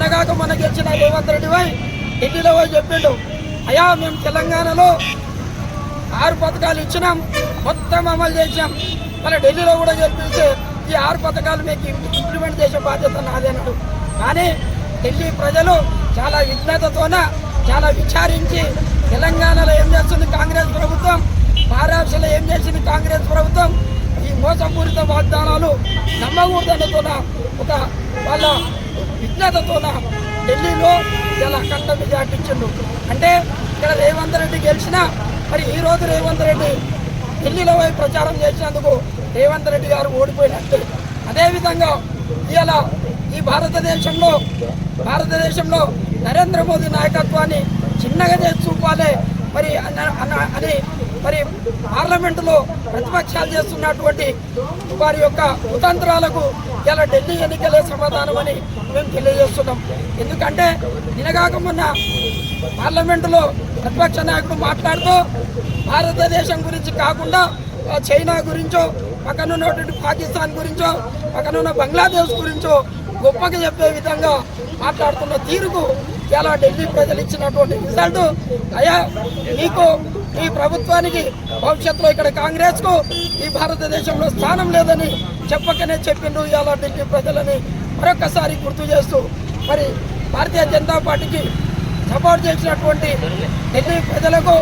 నిన్నగాక మన గెలిచిన రేవంత్ రెడ్డి పోయి ఢిల్లీలో పోయి చెప్పిండు. అయ్యా మేము తెలంగాణలో ఆరు పథకాలు ఇచ్చినాం మొత్తం అమలు చేసాం మళ్ళీ ఢిల్లీలో కూడా చెప్పిస్తే ఈ ఆరు పథకాలు మీకు ఇంప్లిమెంట్ చేసే బాధ్యత నాదేనడు కానీ ఢిల్లీ ప్రజలు చాలా విజ్ఞతతోన చాలా విచారించి తెలంగాణలో ఏం చేస్తుంది కాంగ్రెస్ ప్రభుత్వం మహారాష్ట్రలో ఏం చేసింది కాంగ్రెస్ ప్రభుత్వం ఈ మోసపూరిత వాగ్దానాలు నమ్మకూడదనుకున్న ఒక వాళ్ళ విజ్ఞతతోన ఢిల్లీలో ఇలా అఖండ మెజార్టీ ఇచ్చిండు అంటే ఇక్కడ రేవంత్ రెడ్డి గెలిచినా మరి ఈ రోజు రేవంత్ రెడ్డి ఢిల్లీలో పోయి ప్రచారం చేసినందుకు రేవంత్ రెడ్డి గారు ఓడిపోయినట్టు. అదేవిధంగా ఇవాళ ఈ భారతదేశంలో భారతదేశంలో నరేంద్ర మోదీ నాయకత్వాన్ని చిన్నగా చేసి చూపాలి. మరి అన్న- అన్న- అని మరి పార్లమెంటులో ప్రతిపక్షాలు చేస్తున్నటువంటి వారి యొక్క కుతంత్రాలకు ఇలా ఢిల్లీ ఎన్నికలే సమాధానం అని మేము తెలియజేస్తున్నాం. ఎందుకంటే నినగాక మొన్న పార్లమెంటులో ప్రతిపక్ష నాయకుడు మాట్లాడుతూ భారతదేశం గురించి కాకుండా చైనా గురించో పక్కనున్నటువంటి పాకిస్తాన్ గురించో పక్కనున్న బంగ్లాదేశ్ గురించో గొప్పగా చెప్పే విధంగా మాట్లాడుతున్న తీరుకు ఇలా ఢిల్లీ ప్రజలు ఇచ్చినటువంటి రిజల్ట్. అయ్యా మీకు ఈ ప్రభుత్వానికి భవిష్యత్తులో ఇక్కడ కాంగ్రెస్కు ఈ భారతదేశంలో స్థానం లేదని చెప్పకనే చెప్పిండు ఇలా ఢిల్లీ ప్రజలని. మరొకసారి గుర్తు చేస్తూ మరి భారతీయ జనతా పార్టీకి సపోర్ట్ చేసినటువంటి ఢిల్లీ ప్రజలకు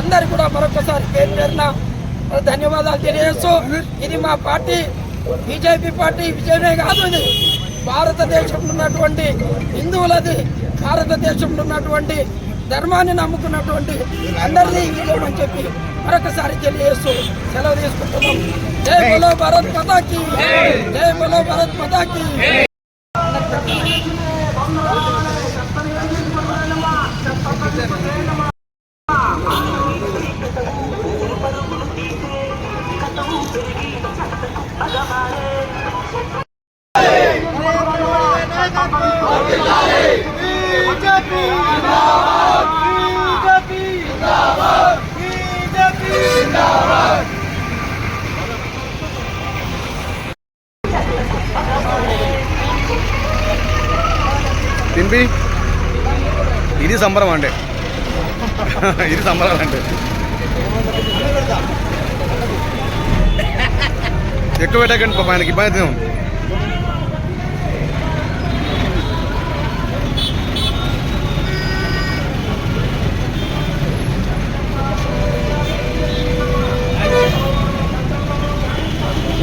అందరు కూడా మరొకసారి పేరు పేరున ధన్యవాదాలు తెలియజేస్తూ ఇది మా పార్టీ బీజేపీ పార్టీ విజయమే కాదు ఇది. భారతదేశంలో ఉన్నటువంటి హిందువులది భారతదేశంలో ఉన్నటువంటి ధర్మాన్ని నమ్ముకున్నటువంటి అందరినీ విజయం అని చెప్పి మరొకసారి తెలియజేస్తూ సెలవు తీసుకుంటున్నాం జై బలో భారత్ పతాకి జై బలో భారత్ మాతాకి తింపి ఇది సంబరం అంటే. ఇది సంబరం అంటే. ఎక్కువ పెట్టకండి పాప ఆయనకి ఇబ్బంది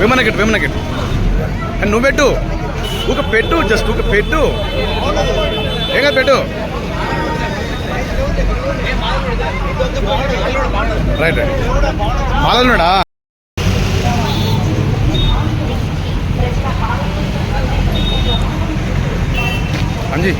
అవుతుంది. వేమనగట్టు అండ్ నువ్వు పెట్టు. ఒక పెట్టు జస్ట్ ఒక పెట్టు. ఏగా పెట్టు. రైట్ రైట్ మాలన్నాడా అంజీ.